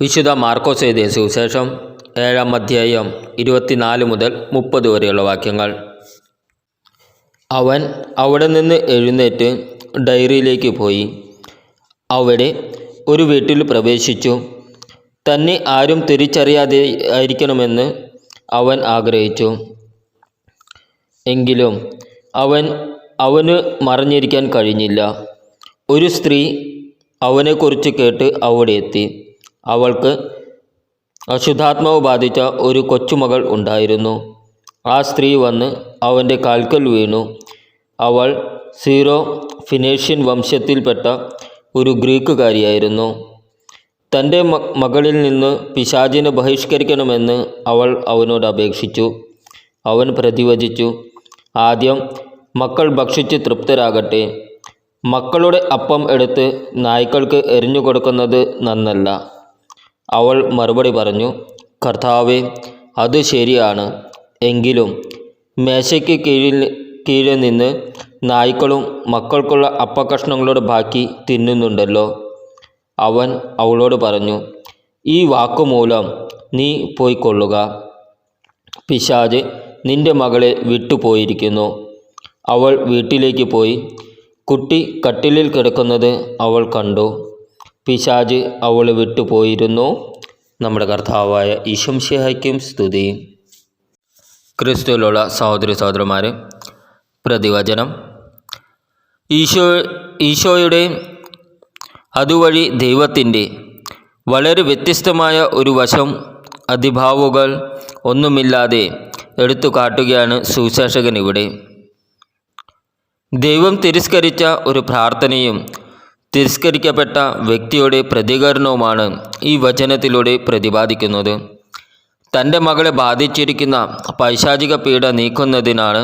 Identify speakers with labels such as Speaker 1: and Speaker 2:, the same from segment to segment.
Speaker 1: വിശുദ്ധ മാർക്കോസ് എഴുതിയ സുവിശേഷം ഏഴാം അധ്യായം ഇരുപത്തിനാല് മുതൽ മുപ്പത് വരെയുള്ള വാക്യങ്ങൾ. അവൻ അവിടെ നിന്ന് എഴുന്നേറ്റ് ഡയറിയിലേക്ക് പോയി. അവിടെ ഒരു വീട്ടിൽ പ്രവേശിച്ചു. തന്നെ ആരും തിരിച്ചറിയാതെ ആയിരിക്കണമെന്ന് അവൻ ആഗ്രഹിച്ചു. എങ്കിലും അവൻ അവന് മറഞ്ഞിരിക്കാൻ കഴിഞ്ഞില്ല. ഒരു സ്ത്രീ അവനെക്കുറിച്ച് കേട്ട് അവിടെ എത്തി. അവൾക്ക് അശുദ്ധാത്മാവ് ബാധിച്ച ഒരു കൊച്ചുമകൾ ഉണ്ടായിരുന്നു. ആ സ്ത്രീ വന്ന് അവന്റെ കാൽക്കൽ വീണു. അവൾ സീറോ ഫിനേഷ്യൻ വംശത്തിൽപ്പെട്ട ഒരു ഗ്രീക്കുകാരിയായിരുന്നു. തന്റെ മകളിൽ നിന്ന് പിശാചിനെ ബഹിഷ്കരിക്കണമെന്ന് അവൾ അവനോട് അപേക്ഷിച്ചു. അവൻ പ്രതിവചിച്ചു ആദ്യം മക്കൾ ഭക്ഷിച്ച് തൃപ്തരാകട്ടെ. മക്കളുടെ അപ്പം എടുത്ത് നായ്ക്കൾക്ക് എറിഞ്ഞു കൊടുക്കുന്നത് നന്നല്ല. അവൾ മറുപടി പറഞ്ഞു കർത്താവെ അത് ശരിയാണ്. എങ്കിലും മേശയ്ക്ക് കീഴിൽ കീഴിൽ നിന്ന് നായ്ക്കളും മക്കൾക്കുള്ള അപ്പക്കഷ്ണങ്ങളുടെ ബാക്കി തിന്നുന്നുണ്ടല്ലോ. അവൻ അവളോട് പറഞ്ഞു ഈ വാക്കുമൂലം നീ പോയിക്കൊള്ളുക. പിശാജ് നിന്റെ മകളെ വിട്ടുപോയിരിക്കുന്നു. അവൾ വീട്ടിലേക്ക് പോയി. കുട്ടി കട്ടിലിൽ കിടക്കുന്നത് അവൾ കണ്ടു. പിശാജ് അവളെ വിട്ടുപോയിരുന്നു നമ്മുടെ കർത്താവായ ഈശംഷിഹയ്ക്കും സ്തുതി. ക്രിസ്തുവിലുള്ള സഹോദരി സഹോദരന്മാരെ പ്രതിവചനം. ഈശോ ഈശോയുടെ അതുവഴി ദൈവത്തിന്റെ വളരെ വ്യത്യസ്തമായ ഒരു വശം അതിഭാവുകൾ ഒന്നുമില്ലാതെ എടുത്തു കാട്ടുകയാണ് സുവിശേഷകൻ ഇവിടെ. ദൈവം തിരസ്കരിച്ച ഒരു പ്രാർത്ഥനയും തിരസ്കരിക്കപ്പെട്ട വ്യക്തിയുടെ പ്രതികരണവുമാണ് ഈ വചനത്തിലൂടെ പ്രതിപാദിക്കുന്നത്. തന്റെ മകളെ ബാധിച്ചിരിക്കുന്ന പൈശാചിക പീഡ നീക്കുന്നതിനാണ്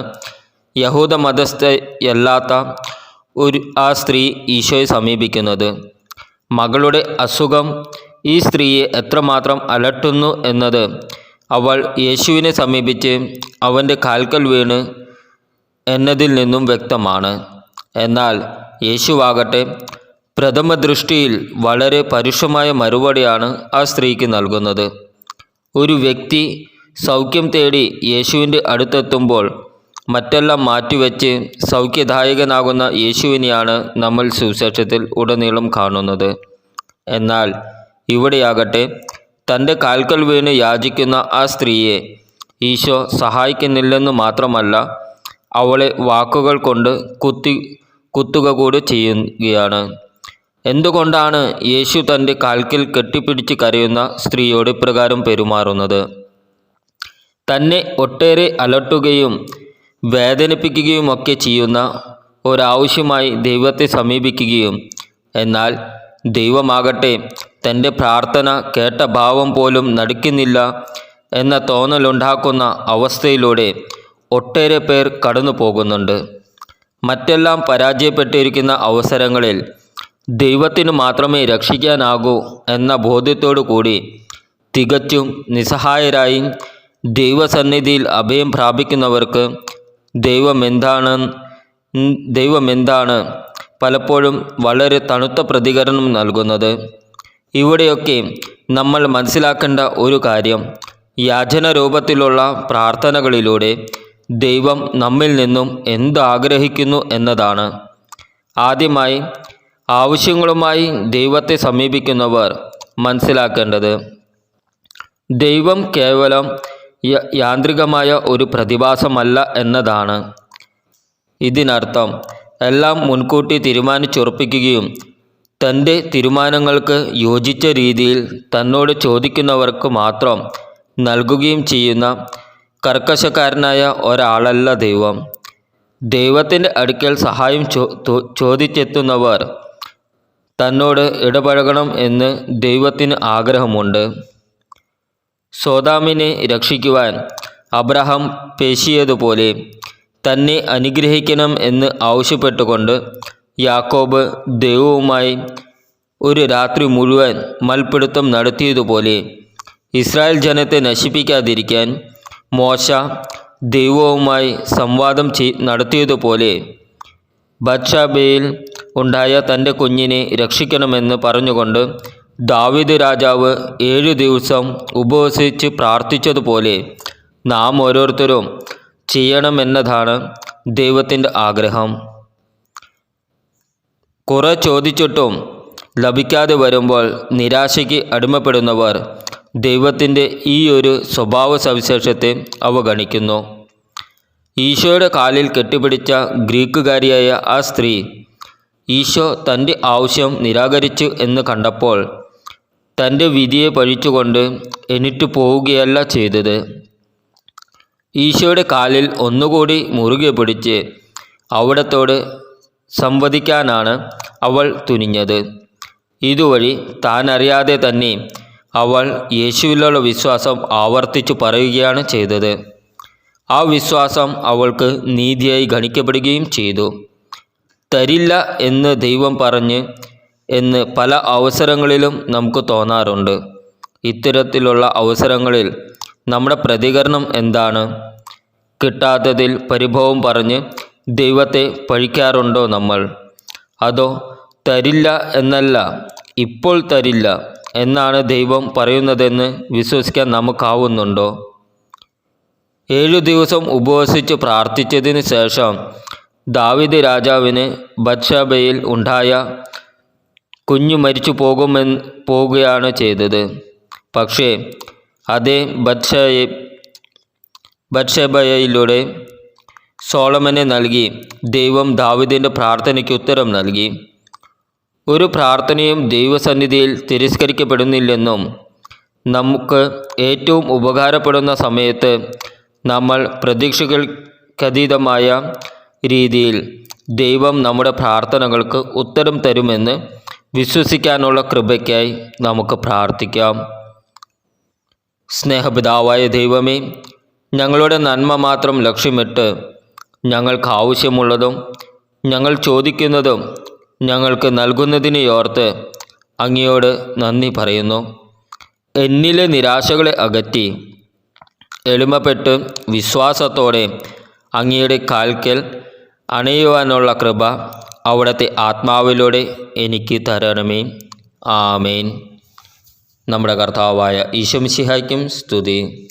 Speaker 1: യഹൂദ മതസ്ഥയല്ലാത്ത ഒരു ആ സ്ത്രീ ഈശോയെ സമീപിക്കുന്നത്. മകളുടെ അസുഖം ഈ സ്ത്രീയെ എത്രമാത്രം അലട്ടുന്നു എന്നത് അവൾ യേശുവിനെ സമീപിച്ച് അവന്റെ കാൽക്കൽ വീണ് എന്നതിൽ നിന്നും വ്യക്തമാണ്. എന്നാൽ യേശുവാകട്ടെ പ്രഥമ ദൃഷ്ടിയിൽ വളരെ പരുഷമായ മറുപടിയാണ് ആ സ്ത്രീക്ക് നൽകുന്നത്. ഒരു വ്യക്തി സൗഖ്യം തേടി യേശുവിന്റെ അടുത്തെത്തുമ്പോൾ മറ്റെല്ലാം മാറ്റിവെച്ച് സൗഖ്യദായകനാകുന്ന യേശുവിനെയാണ് നമ്മൾ സുവിശേഷത്തിൽ ഉടനീളം കാണുന്നത്. എന്നാൽ ഇവിടെയാകട്ടെ തന്റെ കാൽക്കൽ വീണ് യാചിക്കുന്ന ആ സ്ത്രീയെ ഈശോ സഹായിക്കുന്നില്ലെന്ന് മാത്രമല്ല അവളെ വാക്കുകൾ കൊണ്ട് കുത്തി കുത്തുക കൂടി ചെയ്യുകയാണ്. എന്തുകൊണ്ടാണ് യേശു തന്റെ കാൽക്കിൽ കെട്ടിപ്പിടിച്ച് കരയുന്ന സ്ത്രീയോട് ഇപ്രകാരം പെരുമാറുന്നത്? തന്നെ ഒട്ടേറെ അലട്ടുകയും വേദനിപ്പിക്കുകയുമൊക്കെ ചെയ്യുന്ന ഒരാവശ്യമായി ദൈവത്തെ സമീപിക്കുകയും എന്നാൽ ദൈവമാകട്ടെ തന്റെ പ്രാർത്ഥന കേട്ട ഭാവം പോലും നടിക്കുന്നില്ല എന്ന തോന്നലുണ്ടാക്കുന്ന അവസ്ഥയിലൂടെ ഒട്ടേറെ പേർ കടന്നു പോകുന്നുണ്ട് മറ്റെല്ലാം പരാജയപ്പെട്ടിരിക്കുന്ന അവസരങ്ങളിൽ ദൈവത്തിന് മാത്രമേ രക്ഷിക്കാനാകൂ എന്ന ബോധ്യത്തോടു കൂടി തികച്ചും നിസ്സഹായരായി ദൈവസന്നിധിയിൽ അഭയം പ്രാപിക്കുന്നവർക്ക് ദൈവമെന്താണ് ദൈവമെന്താണ് പലപ്പോഴും വളരെ തണുത്ത പ്രതികരണം നൽകുന്നത്. ഇവിടെയൊക്കെ നമ്മൾ മനസ്സിലാക്കേണ്ട ഒരു കാര്യം യാചന രൂപത്തിലുള്ള പ്രാർത്ഥനകളിലൂടെ ദൈവം നമ്മിൽ നിന്നും എന്ത് ആഗ്രഹിക്കുന്നു എന്നതാണ്. ആദ്യമായി ആവശ്യങ്ങളുമായി ദൈവത്തെ സമീപിക്കുന്നവർ മനസ്സിലാക്കേണ്ടത് ദൈവം കേവലം യാന്ത്രികമായ ഒരു പ്രതിഭാസമല്ല എന്നതാണ്. ഇതിനർത്ഥം എല്ലാം മുൻകൂട്ടി തീരുമാനിച്ചുറപ്പിക്കുകയും തന്റെ തീരുമാനങ്ങൾക്ക് യോജിച്ച രീതിയിൽ തന്നോട് ചോദിക്കുന്നവർക്ക് മാത്രം നൽകുകയും ചെയ്യുന്ന കർക്കശക്കാരനായ ഒരാളല്ല ദൈവം. ദൈവത്തിന്റെ അടുക്കൽ സഹായം ചോ ചോദിച്ചെത്തുന്നവർ തന്നോട് ഇടപഴകണം എന്ന് ദൈവത്തിന് ആഗ്രഹമുണ്ട്. സോതാമിനെ രക്ഷിക്കുവാൻ അബ്രഹാം പേശിയതുപോലെ തന്നെ അനുഗ്രഹിക്കണം എന്ന് ആവശ്യപ്പെട്ടുകൊണ്ട് യാക്കോബ് ദൈവവുമായി ഒരു രാത്രി മുഴുവൻ മൽപ്പിടുത്തം നടത്തിയതുപോലെ ഇസ്രായേൽ ജനത്തെ നശിപ്പിക്കാതിരിക്കാൻ മോശ ദൈവവുമായി സംവാദം നടത്തിയതുപോലെ ബത്ഷാബയിൽ ഉണ്ടായ തന്റെ കുഞ്ഞിനെ രക്ഷിക്കണമെന്ന് പറഞ്ഞുകൊണ്ട് ദാവിദ് രാജാവ് ഏഴു ദിവസം ഉപവസിച്ച് പ്രാർത്ഥിച്ചതുപോലെ നാം ഓരോരുത്തരും ചെയ്യണമെന്നതാണ് ദൈവത്തിന്റെ ആഗ്രഹം. കുറെ ചോദിച്ചിട്ടും ലഭിക്കാതെ വരുമ്പോൾ നിരാശയ്ക്ക് അടിമപ്പെടുന്നവർ ദൈവത്തിന്റെ ഈ ഒരു സ്വഭാവ സവിശേഷത്തെ അവഗണിക്കുന്നു. ഈശോയുടെ കാലിൽ കെട്ടിപ്പിടിച്ച ഗ്രീക്കുകാരിയായ ആ സ്ത്രീ ഈശോ തന്റെ ആവശ്യം നിരാകരിച്ചു എന്ന് കണ്ടപ്പോൾ തന്റെ വിധിയെ പഴിച്ചുകൊണ്ട് എന്നിട്ട് പോവുകയല്ല ചെയ്തത്. ഈശോയുടെ കാലിൽ ഒന്നുകൂടി മുറുകെ പിടിച്ച് അവിടത്തോട് സംവദിക്കാനാണ് അവൾ തുനിഞ്ഞത്. ഇതുവഴി താൻ അറിയാതെ തന്നെ അവൾ യേശുവിലുള്ള വിശ്വാസം ആവർത്തിച്ചു പറയുകയാണ് ചെയ്തത്. ആ വിശ്വാസം അവൾക്ക് നീതിയായി ഗണിക്കപ്പെടുകയും ചെയ്തു. തരില്ല എന്ന് ദൈവം പറഞ്ഞ് എന്ന് പല അവസരങ്ങളിലും നമുക്ക് തോന്നാറുണ്ട്. ഇത്തരത്തിലുള്ള അവസരങ്ങളിൽ നമ്മുടെ പ്രതികരണം എന്താണ്? കിട്ടാത്തതിൽ പരിഭവം പറഞ്ഞ് ദൈവത്തെ പഴിക്കാറുണ്ടോ നമ്മൾ? അതോ തരില്ല എന്നല്ല ഇപ്പോൾ തരില്ല എന്നാണ് ദൈവം പറയുന്നതെന്ന് വിശ്വസിക്കാൻ നമുക്കാവുന്നുണ്ടോ? ഏഴു ദിവസം ഉപവസിച്ച് പ്രാർത്ഥിച്ചതിന് ശേഷം ദാവിദ് രാജാവിന് ബത്ഷബയിൽ ഉണ്ടായ കുഞ്ഞു മരിച്ചു പോകുമെന്ന് പോകുകയാണ് ചെയ്തത്. പക്ഷേ അതേ ബത്ഷയെ ബത്ഷബയയിലൂടെ സോളമനെ നൽകി ദൈവം ദാവിദിന്റെ പ്രാർത്ഥനയ്ക്ക് ഉത്തരം നൽകി. ഒരു പ്രാർത്ഥനയും ദൈവസന്നിധിയിൽ തിരസ്കരിക്കപ്പെടുന്നില്ലെന്നും നമുക്ക് ഏറ്റവും ഉപകാരപ്പെടുന്ന സമയത്ത് നമ്മൾ പ്രതീക്ഷകൾക്കതീതമായ രീതിയിൽ ദൈവം നമ്മുടെ പ്രാർത്ഥനകൾക്ക് ഉത്തരം തരുമെന്ന് വിശ്വസിക്കാനുള്ള കൃപയ്ക്കായി നമുക്ക് പ്രാർത്ഥിക്കാം. സ്നേഹപിതാവായ ദൈവമേ ഞങ്ങളുടെ നന്മ മാത്രം ലക്ഷ്യമിട്ട് ഞങ്ങൾക്ക് ആവശ്യമുള്ളതും ഞങ്ങൾ ചോദിക്കുന്നതും ഞങ്ങൾക്ക് നൽകുന്നതിനെ ഓർത്ത് അങ്ങയോട് നന്ദി പറയുന്നു. എന്നിലെ നിരാശകളെ അകറ്റി എളിമപ്പെട്ട് വിശ്വാസത്തോടെ അങ്ങയുടെ കാൽക്കൽ അണയുവാനുള്ള കൃപ അവിടുത്തെ ആത്മാവിലൂടെ എനിക്ക് തരണമേ. ആമേൻ. നമ്മുടെ കർത്താവായ ഈശംസിഹായ്ക്കും സ്തുതി.